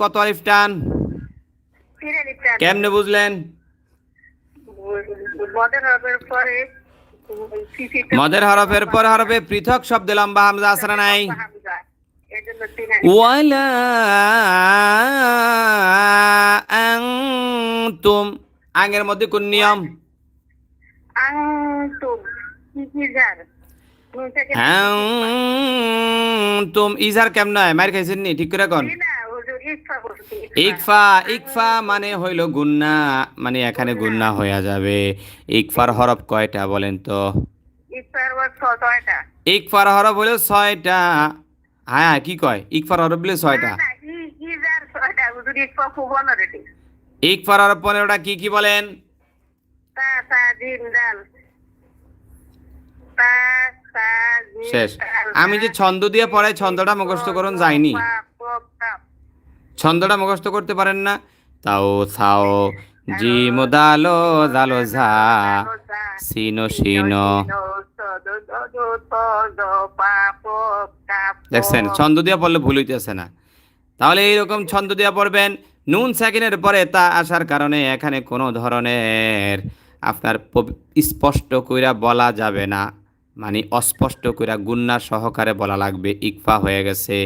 কত আলিফ টান? কেমনে বুঝলেন? মদের হরফের পরে হরফে পৃথক শব্দ লম্বা হামজা না নাই? ওয়ালা আনতুম। আগের মধ্যে কোন নিয়ম? তুম ইজার কেমন হয়? মার খাইছেন নি ঠিক করে কোন। ইকফা ইকফা মানে হইল গুন্না মানে এখানে গুন্না হয়ে যাবে। ইকফার হরফ কয়টা বলেন তো? ইকফার হরফ হইল ছয়টা। হ্যাঁ কি কয়? ইকফার হরফ বলে ছয়টা। ইকফার হরফ পনেরোটা কি কি বলেন? শেষ। আমি যে ছন্দ দিয়ে পড়াই ছন্দটা মুখস্থ করুন যায়নি। ছন্দটা মুখস্থ করতে পারেন না। তাও সাও জিম দালো, জালো ঝা, সিনো সিনো। দেখছেন, ছন্দ দিয়া পড়লে ভুল হইতেছে না। তাহলে এইরকম ছন্দ দিয়া পড়বেন, নুন সেকেন্ডের পরে তা আসার কারণে এখানে কোনো ধরনের আপনার স্পষ্ট কইরা বলা যাবে না। মানে অস্পষ্ট কইরা গুন্না সহকারে বলা লাগবে, ইকফা হয়ে গেছে।